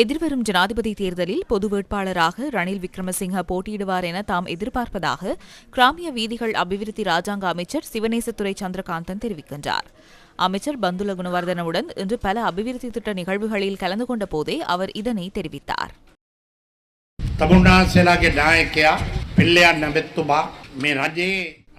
எதிர்வரும் ஜனாதிபதி தேர்தலில் பொது வேட்பாளராக ரணில் விக்ரமசிங்க போட்டியிடுவார் என தாம் எதிர்பார்ப்பதாக கிராமிய வீதிகள் அபிவிருத்தி ராஜாங்க அமைச்சர் சிவநேசத்துறை சந்திரகாந்தன் தெரிவிக்கின்றார். அமைச்சர் பந்துல குணவர்தனவுடன் இன்று பல அபிவிருத்தி திட்ட நிகழ்வுகளில் கலந்து கொண்ட போதே அவர் இதனை தெரிவித்தார்.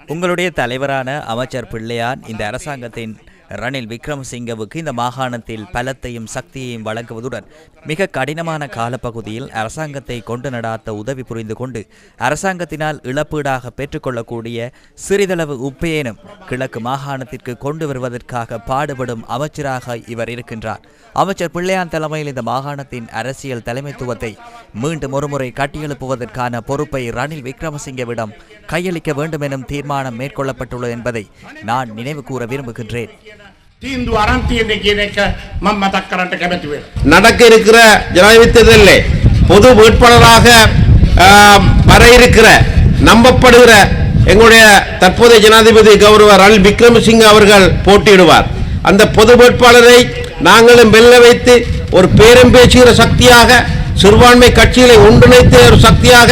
உங்களுடைய தலைவரான அமைச்சர் பிள்ளையார் இந்த அரசாங்கத்தின் ரணில் விக்ரமசிங்கவுக்கு இந்த மாகாணத்தில் பலத்தையும் சக்தியையும் வழங்குவதுடன் மிக கடினமான காலப்பகுதியில் அரசாங்கத்தை கொண்டு நடாத்த உதவி புரிந்து கொண்டு அரசாங்கத்தினால் இழப்பீடாக பெற்றுக்கொள்ளக்கூடிய சிறிதளவு உப்பேனும் கிழக்கு மாகாணத்திற்கு கொண்டு வருவதற்காக பாடுபடும் அமைச்சராக இவர் இருக்கின்றார். அமைச்சர் பிள்ளையான் தலைமையில் இந்த மாகாணத்தின் அரசியல் தலைமைத்துவத்தை மீண்டும் ஒருமுறை கட்டியெழுப்புவதற்கான பொறுப்பை ரணில் விக்ரமசிங்கவிடம் கையளிக்க வேண்டும் எனும் தீர்மானம் மேற்கொள்ளப்பட்டுள்ளது என்பதை நான் நினைவு கூற விரும்புகின்றேன். நடக்க இருக்கிற ஜனாதிபதி தேர்தலில் பொது வேட்பாளராக வர இருக்கிற நம்பப்படுகிற எங்களுடைய தற்போதைய ஜனாதிபதி கௌரவ ரணில் விக்ரமசிங்க அவர்கள் போட்டியிடுவார். அந்த பொது வேட்பாளரை நாங்களும் வெல்ல வைத்து ஒரு பேரம் பேசுகிற சக்தியாக சிறுபான்மை கட்சிகளை ஒன்றிணைத்த ஒரு சக்தியாக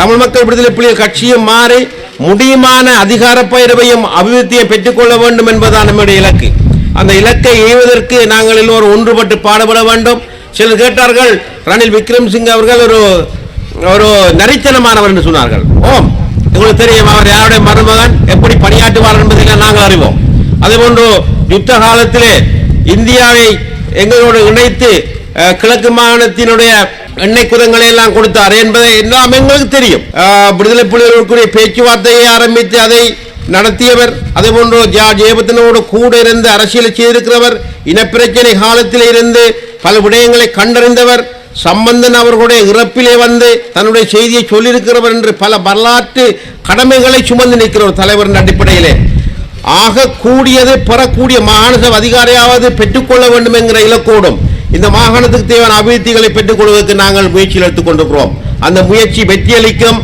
தமிழ் மக்கள் விடுதலை புலிகள் கட்சியும் மாறி முடியுமான அதிகார பயிரவையும் அபிவிருத்தியை பெற்றுக்கொள்ள வேண்டும் என்பதுதான் நம்முடைய இலக்கு. அந்த இலக்கை எய்வதற்கு நாங்கள் எல்லோரும் ஒன்றுபட்டு பாடுபட வேண்டும். சிலர் கேட்டார்கள் ரணில் விக்ரம்சிங் அவர்கள் ஒரு ஒரு நரித்தனமானவர் என்று சொன்னார்கள். ஓம் உங்களுக்கு தெரியும் அவர் யாருடைய மருமகன் எப்படி பணியாற்றுவார் என்பதை நாங்கள் அறிவோம். அதேபோன்று யுத்த காலத்திலே இந்தியாவை எங்களோடு இணைத்து கிழக்கு மாகாணத்தினுடைய எண்ணெய் குதங்களை எல்லாம் கொடுத்தார் என்பதை எல்லாம் எங்களுக்கு தெரியும். விடுதலை புலிகளுக்குரிய பேச்சுவார்த்தையை ஆரம்பித்து அதை நடத்தியவர் அதுபோன்று ஜா ஜெயபத்தினோடு கூட இருந்து அரசியல் செய்திருக்கிறவர் இனப்பிரச்சனை காலத்தில் இருந்து பல விடயங்களை கண்டறிந்தவர் சம்பந்தன் அவர்களுடைய இறப்பிலே வந்து தன்னுடைய செய்தியை சொல்லியிருக்கிறவர் என்று பல வரலாற்று கடமைகளை சுமந்து நிற்கிற ஒரு தலைவரின் அடிப்படையிலே. ஆக கூடியது பெறக்கூடிய மாகாண சபை அதிகாரியாவது பெற்றுக்கொள்ள வேண்டும் என்கிற இலக்கோடும் இந்த மாகாணத்துக்கு தேவையான அபிவிருத்திகளை பெற்றுக் கொள்வதற்கு நாங்கள் முயற்சியில் எடுத்துக்கொண்டிருக்கிறோம். அந்த முயற்சி வெற்றியளிக்கும்